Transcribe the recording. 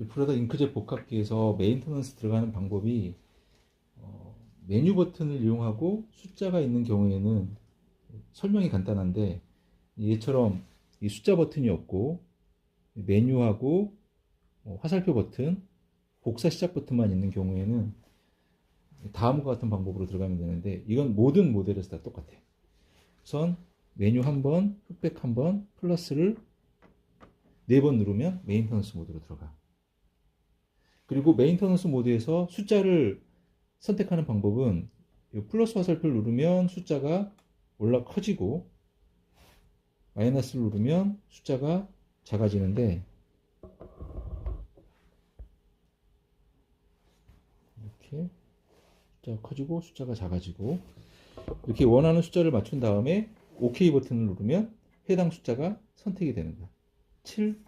이 프로다 잉크젯 복합기에서 메인터넌스 들어가는 방법이 어, 메뉴 버튼을 이용하고 숫자가 있는 경우에는 설명이 간단한데 얘처럼 이 숫자 버튼이 없고 메뉴하고 어, 화살표 버튼, 복사 시작 버튼만 있는 경우에는 다음과 같은 방법으로 들어가면 되는데 이건 모든 모델에서 다 똑같아요. 우선 메뉴 한 번, 흑백 한 번, 플러스를 네 번 누르면 메인터넌스 모드로 들어가. 그리고 메인터넌스 모드에서 숫자를 선택하는 방법은 이 플러스 화살표를 누르면 숫자가 올라 커지고 마이너스를 누르면 숫자가 작아지는데 이렇게 숫자가 커지고 숫자가 작아지고 이렇게 원하는 숫자를 맞춘 다음에 OK 버튼을 누르면 해당 숫자가 선택이 되는 거야. 7,